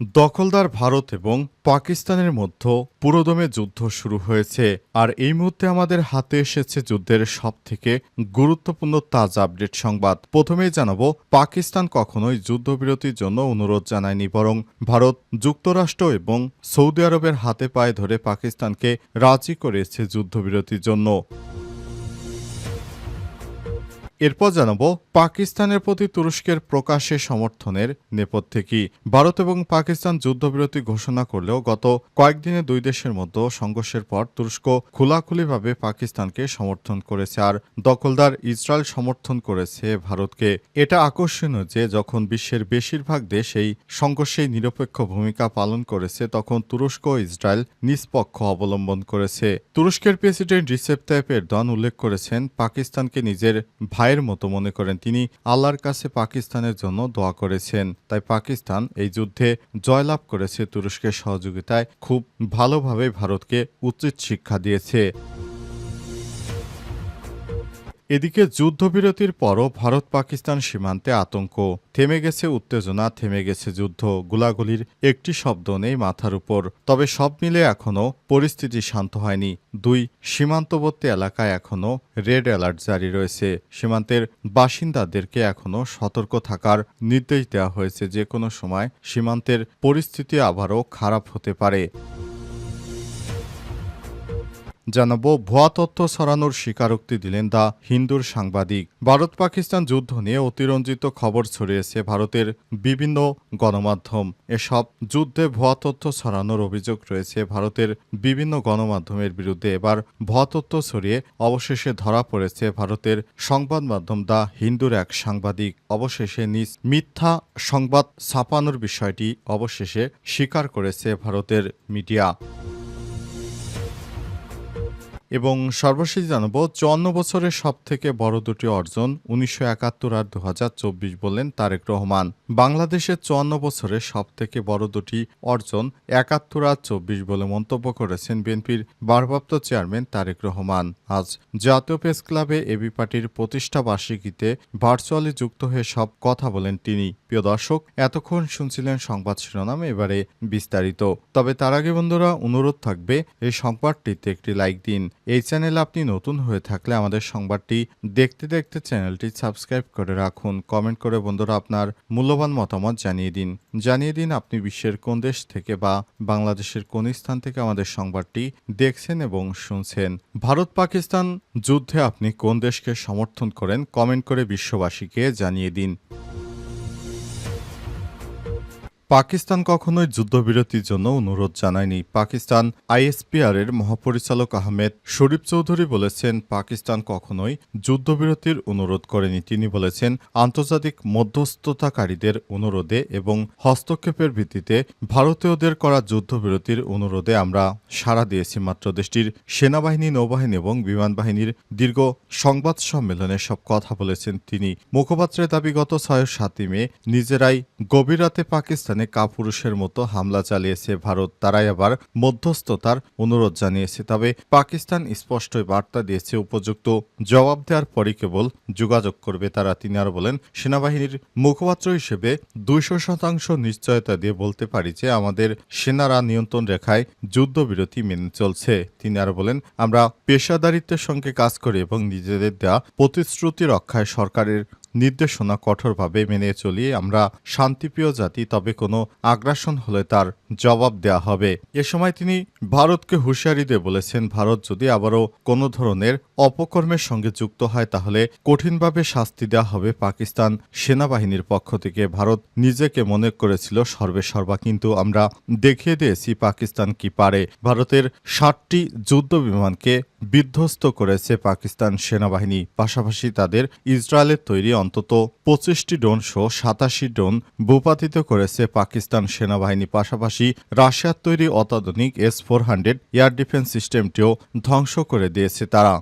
দখলদার ভারত এবং পাকিস্তানের মধ্যে পুরোদমে যুদ্ধ শুরু হয়েছে। আর এই মুহূর্তে আমাদের হাতে এসেছে যুদ্ধের সব থেকে গুরুত্বপূর্ণ তাজা আপডেট সংবাদ। প্রথমেই জানাব, পাকিস্তান কখনোই যুদ্ধবিরতির জন্য অনুরোধ জানায়নি, বরং ভারত, যুক্তরাষ্ট্র এবং সৌদি আরবের হাতে পায়ে ধরে পাকিস্তানকে রাজি করেছে যুদ্ধবিরতির জন্য। এরপর জানাব পাকিস্তানের প্রতি তুরস্কের প্রকাশ্যে সমর্থনের নেপথ্যে কি। ভারত এবং পাকিস্তান যুদ্ধবিরতি ঘোষণা করলেও গত কয়েকদিনে দুই দেশের মধ্যে সংঘর্ষের পর তুরস্ক খোলাখুলিভাবে পাকিস্তানকে সমর্থন করেছে আর দখলদার ইসরায়েল সমর্থন করেছে ভারতকে। এটা আকর্ষণীয় যে যখন বিশ্বের বেশিরভাগ দেশ এই সংঘর্ষে নিরপেক্ষ ভূমিকা পালন করেছে, তখন তুরস্ক ও ইসরায়েল নিষ্পক্ষ অবলম্বন করেছে। তুরস্কের প্রেসিডেন্ট রিসেপ তাইপ এরদোয়ান উল্লেখ করেছেন, পাকিস্তানকে নিজের ভাইয়ের মতো মনে করেন। তিনি আল্লাহর কাছে পাকিস্তানের জন্য দোয়া করেছেন। তাই পাকিস্তান এই যুদ্ধে জয়লাভ করেছে তুরস্কের সহযোগিতায়। খুব ভালোভাবে ভারতকে উচিত শিক্ষা দিয়েছে। এদিকে যুদ্ধবিরতির পরও ভারত পাকিস্তান সীমান্তে আতঙ্ক। থেমে গেছে উত্তেজনা, থেমে গেছে যুদ্ধ। গোলাগুলির একটি শব্দ নেই মাথার উপর। তবে সব মিলে এখনও পরিস্থিতি শান্ত হয়নি। দুই সীমান্তবর্তী এলাকায় এখনও রেড অ্যালার্ট জারি রয়েছে। সীমান্তের বাসিন্দাদেরকে এখনও সতর্ক থাকার নির্দেশ দেওয়া হয়েছে। যে কোনো সময় সীমান্তের পরিস্থিতি আবারও খারাপ হতে পারে। জানাব ভুয়া তথ্য ছড়ানোর স্বীকারোক্তি দিলেন দা হিন্দুর সাংবাদিক। ভারত পাকিস্তান যুদ্ধ নিয়ে অতিরঞ্জিত খবর ছড়িয়েছে ভারতের বিভিন্ন গণমাধ্যম। এসব যুদ্ধে ভুয়া তথ্য ছড়ানোর অভিযোগ রয়েছে ভারতের বিভিন্ন গণমাধ্যমের বিরুদ্ধে। এবার ভুয়া তথ্য ছড়িয়ে অবশেষে ধরা পড়েছে ভারতের সংবাদ মাধ্যম দা হিন্দুর এক সাংবাদিক। অবশেষে নিজ মিথ্যা সংবাদ ছাপানোর বিষয়টি অবশেষে স্বীকার করেছে ভারতের মিডিয়া। এবং সর্বশেষ জানাব, চুয়ান্ন বছরের সব থেকে বড় দুটি অর্জন উনিশশো একাত্তর আর দু হাজার চব্বিশ বললেন তারেক রহমান। বাংলাদেশের চুয়ান্ন বছরের সব থেকে বড় দুটি অর্জন একাত্তর আর চব্বিশ বলে মন্তব্য করেছেন বিএনপির ভারপ্রাপ্ত চেয়ারম্যান তারেক রহমান। আজ জাতীয় প্রেস ক্লাবে এবি পার্টির প্রতিষ্ঠা বার্ষিকীতে ভার্চুয়ালি যুক্ত হয়ে সব কথা বলেন তিনি। প্রিয় দর্শক, এতক্ষণ শুনছিলেন সংবাদ শিরোনাম, এবারে বিস্তারিত। তবে তার আগে বন্ধুরা, অনুরোধ থাকবে, এই সংবাদটিতে একটি লাইক দিন। এই চ্যানেলে আপনি নতুন হয়ে থাকলে আমাদের সংবাদটি দেখতে দেখতে চ্যানেলটি সাবস্ক্রাইব করে রাখুন। কমেন্ট করে বন্ধুরা আপনার মূল্যবান মতামত জানিয়ে দিন। জানিয়ে দিন আপনি বিশ্বের কোন দেশ থেকে বা বাংলাদেশের কোন স্থান থেকে আমাদের সংবাদটি দেখছেন এবং শুনছেন। ভারত পাকিস্তান যুদ্ধে আপনি কোন দেশকে সমর্থন করেন, কমেন্ট করে বিশ্ববাসীকে জানিয়ে দিন। পাকিস্তান কখনোই যুদ্ধবিরতির জন্য অনুরোধ জানায়নি। পাকিস্তান আইএসপিআর এর মহাপরিচালক আহমেদ শরীফ চৌধুরী বলেছেন, পাকিস্তান কখনোই যুদ্ধবিরতির অনুরোধ করেনি। তিনি বলেছেন, আন্তর্জাতিক মধ্যস্থতাকারীদের অনুরোধে এবং হস্তক্ষেপের ভিত্তিতে ভারতীয়দের করা যুদ্ধবিরতির অনুরোধে আমরা সাড়া দিয়েছি। মাত্র দেশটির সেনাবাহিনী, নৌবাহিনী এবং বিমান বাহিনীর দীর্ঘ সংবাদ সম্মেলনে সব কথা বলেছেন তিনি। মুখপাত্রের দাবি, গত ছয় সাতই মে নিজেরাই গভীর রাতে পাকিস্তান পাকিস্তানে কাপুরুষের মতো হামলা চালিয়েছে ভারত। তারাই আবার মধ্যস্থতার অনুরোধ জানিয়েছে। তবে পাকিস্তান স্পষ্টই বার্তা দিয়েছে উপযুক্ত। জবাব দেওয়ার পরই কেবল যোগাযোগ করবে তারা, তিনি আরও বলেন, সেনাবাহিনীর মুখপাত্র হিসেবে দুইশো শতাংশ নিশ্চয়তা দিয়ে বলতে পারি যে আমাদের সেনারা নিয়ন্ত্রণ রেখায় যুদ্ধবিরতি মেনে চলছে। তিনি আর বলেন, আমরা পেশাদারিত্বের সঙ্গে কাজ করি এবং নিজেদের দেওয়া প্রতিশ্রুতি রক্ষায় সরকারের নির্দেশনা কঠোরভাবে মেনে চলি আমরা শান্তিপ্রিয় জাতি, তবে কোনো আগ্রাসন হলে তার জবাব দেয়া হবে। এ সময় তিনি ভারতকে হুঁশিয়ারি দিয়ে বলেছেন, ভারত যদি আবারও কোনো ধরনের অপকর্মের সঙ্গে যুক্ত হয়, তাহলে কঠিনভাবে শাস্তি দেওয়া হবে পাকিস্তান সেনাবাহিনীর পক্ষ থেকে। ভারত নিজেকে মনে করেছিল সর্বে সর্বা, কিন্তু আমরা দেখিয়ে দিয়েছি পাকিস্তান কি পারে। ভারতের ষাটটি যুদ্ধ বিমানকে বিধ্বস্ত করেছে পাকিস্তান সেনাবাহিনী। পাশাপাশি তাদের ইসরায়েলের তৈরি অন্তত পঁচিশটি ড্রোন সহ সাতাশি ড্রোন ভূপাতিত করেছে পাকিস্তান সেনাবাহিনী। পাশাপাশি রাশিয়ার তৈরি অত্যাধুনিক S four hundred air defence সিস্টেমটিও ধ্বংস করে দিয়েছে তারা।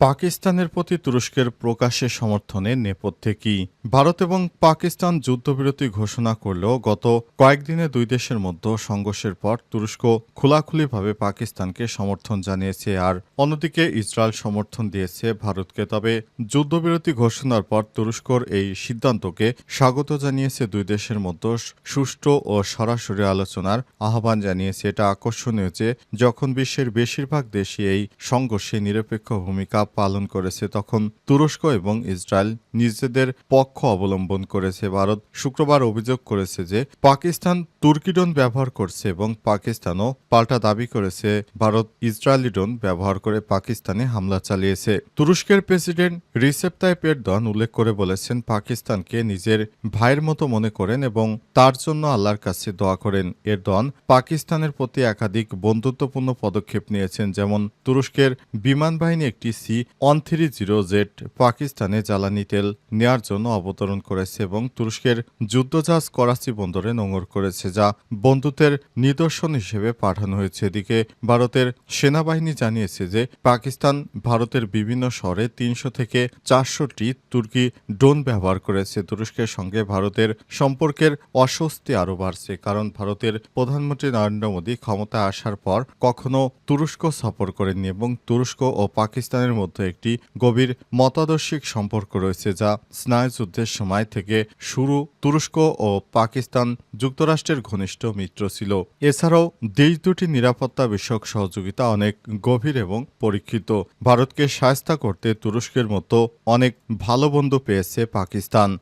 পাকিস্তানের প্রতি তুরস্কের প্রকাশ্যে সমর্থনে নেপথ্যে কি? ভারত এবং পাকিস্তান যুদ্ধবিরতি ঘোষণা করলেও গত কয়েকদিনে দুই দেশের মধ্যে সংঘর্ষের পর তুরস্ক খোলাখুলিভাবে পাকিস্তানকে সমর্থন জানিয়েছে আর অন্যদিকে ইসরায়েল সমর্থন দিয়েছে ভারতকে। তবে যুদ্ধবিরতি ঘোষণার পর তুরস্কর এই সিদ্ধান্তকে স্বাগত জানিয়েছে দুই দেশের মধ্যে সুষ্ঠু ও সরাসরি আলোচনার আহ্বান জানিয়েছে। এটা আকর্ষণীয় যে যখন বিশ্বের বেশিরভাগ দেশই এই সংঘর্ষে নিরপেক্ষ ভূমিকা পালন করেছে, তখন তুরস্ক এবং ইসরায়েল নিজেদের পক্ষ অবলম্বন করেছে। ভারত শুক্রবার অভিযোগ করেছে যে, পাকিস্তান তুর্কি ড্রোন ব্যবহার করছে এবং পাকিস্তানও পাল্টা দাবি করেছে। ভারত ইসরায়েলি ড্রোন ব্যবহার করে পাকিস্তানে হামলা চালিয়েছে। তুরস্কের প্রেসিডেন্ট রিসেপ তাইপ এরদোয়ান উল্লেখ করে বলেছেন, পাকিস্তানকে নিজের ভাইয়ের মতো মনে করেন এবং তার জন্য আল্লাহর কাছে দোয়া করেন। এরদোয়ান পাকিস্তানের প্রতি একাধিক বন্ধুত্বপূর্ণ পদক্ষেপ নিয়েছেন, যেমন তুরস্কের বিমান বাহিনী একটি C one three zero jet পাকিস্তানে জ্বালানি তেল নেয়ার জন্য অবতরণ করেছে এবং তুরস্কের যুদ্ধজাহাজ করাচি বন্দরে নোঙর করেছে, যা বন্ধুত্বের নিদর্শন হিসেবে পাঠানো হয়েছে। এদিকে ভারতের সেনাবাহিনী জানিয়েছে যে পাকিস্তান ভারতের বিভিন্ন শহরে তিনশো থেকে চারশোটি তুর্কি ড্রোন ব্যবহার করেছে। তুরস্কের সঙ্গে ভারতের সম্পর্কের অস্বস্তি আরও বাড়ছে, কারণ ভারতের প্রধানমন্ত্রী নরেন্দ্র মোদী ক্ষমতায় আসার পর কখনো তুরস্ক সফর করেননি এবং তুরস্ক ও পাকিস্তানের মধ্যে একটি গভীর মতাদর্শিক সম্পর্ক রয়েছে যা স্নায়ুযুদ্ধের সময় থেকে শুরু তুরস্ক ও পাকিস্তান যুক্তরাষ্ট্রের ঘনিষ্ঠ মিত্র ছিল। এছাড়াও দেশ দুটি নিরাপত্তা বিষয়ক সহযোগিতা অনেক গভীর এবং পরীক্ষিত। ভারতকে সায়স্তা করতে তুরস্কের মতো অনেক ভালো বন্ধু পেয়েছে পাকিস্তান।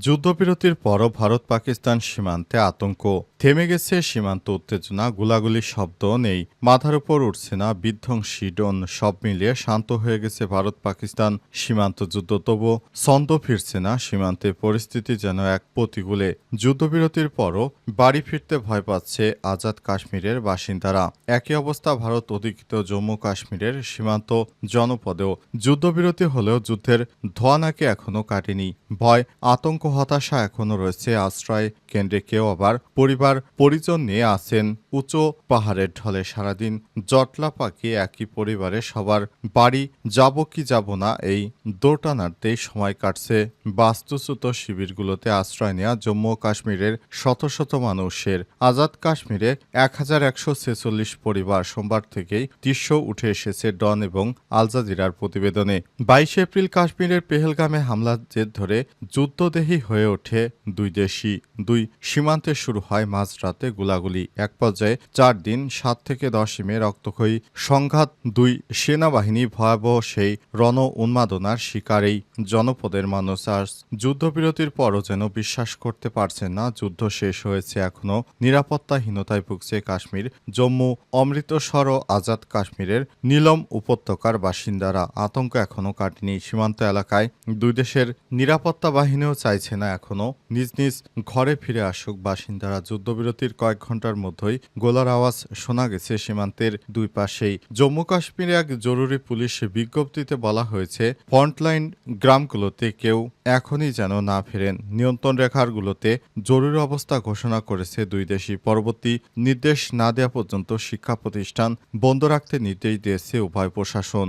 যুদ্ধবিরতির পরও ভারত পাকিস্তান সীমান্তে আতঙ্ক। থেমে গেছে সীমান্ত উত্তেজনা গোলাগুলির শব্দ নেই, মাথার উপর উঠছে না বিধ্বংসী ডোন সব মিলিয়ে শান্ত হয়ে গেছে ভারত পাকিস্তান সীমান্ত যুদ্ধ। তবু ছন্দ ফিরছে না সীমান্তে পরিস্থিতি যেন এক প্রতিকূলে। যুদ্ধবিরতির পরও বাড়ি ফিরতে ভয় পাচ্ছে আজাদ কাশ্মীরের বাসিন্দারা। একই অবস্থা ভারত অধিকৃত জম্মু কাশ্মীরের সীমান্ত জনপদেও। যুদ্ধবিরতি হলেও যুদ্ধের ধোয়া নাকি এখনও কাটেনি। ভয়, আতঙ্ক হতাশা এখনও রয়েছে। আশ্রয় কেন্দ্রে কেউ আবার পরিবার, পরিজন নিয়ে আছেন। উঁচু পাহাড়ের ঢলে সারাদিন জটলা পাখি একই পরিবারে সবার বাড়ি যাব কি যাব না এই দোটানারতেই সময় কাটছে। বাস্তুচ্যুত শিবিরগুলোতে আশ্রয় নেওয়া জম্মু কাশ্মীরের শত শত মানুষের। আজাদ কাশ্মীরে এক হাজার একশো ছেচল্লিশ পরিবার সোমবার থেকেই দৃশ্য উঠে এসেছে ডন এবং আলজাজিরার প্রতিবেদনে। বাইশে এপ্রিল কাশ্মীরের পেহেলগামে হামলার জের ধরে যুদ্ধদেহী হয়ে ওঠে দুই দেশই। দুই সীমান্তে শুরু হয় মাঝরাতে গোলাগুলি। এক পর্যায়ে চার দিন সাত থেকে দশ মে রক্তক্ষয়ী সংঘাত। দুই সেনাবাহিনী ভয়াবহ সেই রণ উন্মাদনার শিকার এই জনপদের মানুষ আর যুদ্ধবিরতির পরও যেন বিশ্বাস করতে পারছেন না, যুদ্ধ শেষ হয়েছে এখনও নিরাপত্তাহীনতায় ভুগছে কাশ্মীর। জম্মু অমৃতসর ও আজাদ কাশ্মীরের নীলম উপত্যকার বাসিন্দারা। আতঙ্ক এখনও কাটেনি। সীমান্ত এলাকায় দুই দেশের নিরাপত্তা বাহিনীও চাইছে না এখনও। নিজ নিজ ঘরে ফিরে আসুক বাসিন্দারা। যুদ্ধবিরতির কয়েক ঘণ্টার মধ্যেই গোলার আওয়াজ শোনা গেছে সীমান্তের দুই পাশেই। জম্মু কাশ্মীরে এক জরুরি পুলিশ বিজ্ঞপ্তিতে বলা হয়েছে, ফ্রন্টলাইন গ্রামগুলোতে কেউ এখনই যেন না ফেরেন। নিয়ন্ত্রণ রেখারগুলোতে জরুরি অবস্থা ঘোষণা করেছে দুই দেশই। পরবর্তী নির্দেশ না দেওয়া পর্যন্ত শিক্ষা প্রতিষ্ঠান বন্ধ রাখতে নির্দেশ দিয়েছে উভয় প্রশাসন।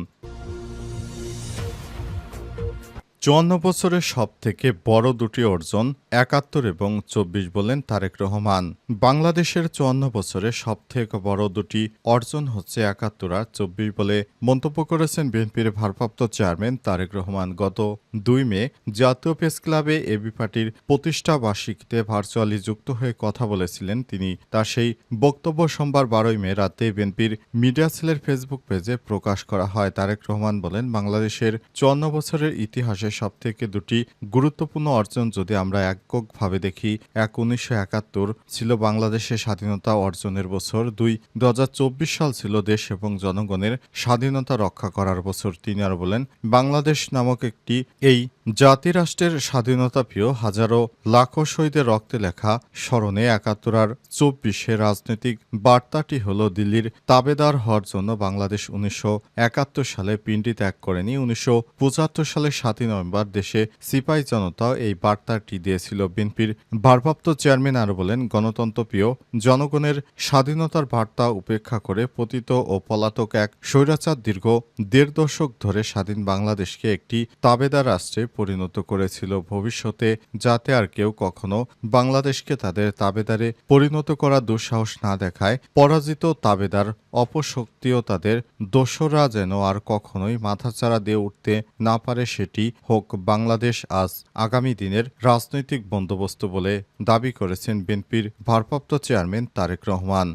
চুয়ান্ন বছরের সব থেকে বড় দুটি অর্জন একাত্তর এবং চব্বিশ বলেন তারেক রহমান। বাংলাদেশের চুয়ান্ন বছরের সব থেকে বড় দুটি অর্জন হচ্ছে একাত্তর আর চব্বিশ বলে মন্তব্য করেছেন বিএনপির ভারপ্রাপ্ত চেয়ারম্যান তারেক রহমান গত দুই মে। জাতীয় প্রেস ক্লাবে এবি পার্টির প্রতিষ্ঠা বার্ষিকীতে ভার্চুয়ালি যুক্ত হয়ে কথা বলেছিলেন তিনি। তার সেই বক্তব্য সোমবার বারোই মে রাতে বিএনপির মিডিয়া সেলের ফেসবুক পেজে প্রকাশ করা হয়। তারেক রহমান বলেন, বাংলাদেশের চুয়ান্ন বছরের ইতিহাসে সবথেকে দুটি গুরুত্বপূর্ণ অর্জন যদি আমরা এককভাবে দেখি, এক উনিশশো একাত্তর ছিল বাংলাদেশের স্বাধীনতা অর্জনের বছর, দুই দু সাল ছিল দেশ এবং জনগণের স্বাধীনতা রক্ষা করার বছর। তিনি আর বলেন, বাংলাদেশ নামক একটি এই জাতিরাষ্ট্রের স্বাধীনতা প্রিয় হাজারো লাখো শহীদের রক্তে লেখা স্মরণে একাত্তর চব্বিশে রাজনৈতিক বার্তাটি হল দিল্লির তাবেদার হওয়ার জন্য বাংলাদেশ উনিশশো একাত্তর সালে পিণ্ডি ত্যাগ করেনি। উনিশশো পঁচাত্তর সালের সাতই নভেম্বর দেশে সিপাই জনতা এই বার্তাটি দিয়েছিল। বিএনপির ভারপ্রাপ্ত চেয়ারম্যান আরও বলেন গণতন্ত্রপ্রিয় জনগণের স্বাধীনতার বার্তা উপেক্ষা করে পতিত ও পলাতক এক স্বৈরাচার দীর্ঘ দেড় দশক ধরে স্বাধীন বাংলাদেশকে একটি তাবেদার রাষ্ট্রে পরিণত করেছিল ভবিষ্যতে, যাতে আর কেউ কখনো বাংলাদেশকে তাদের তাবেদারে পরিণত করার দুঃসাহস না দেখায়। পরাজিত তাবেদার অপশক্তিও তাদের দোসরা যেন আর কখনোই মাথাচাড়া দিয়ে উঠতে না পারে সেটি হোক বাংলাদেশ আজ আগামী দিনের রাজনৈতিক বন্দোবস্ত বলে দাবি করেছেন বিএনপির ভারপ্রাপ্ত চেয়ারম্যান তারেক রহমান।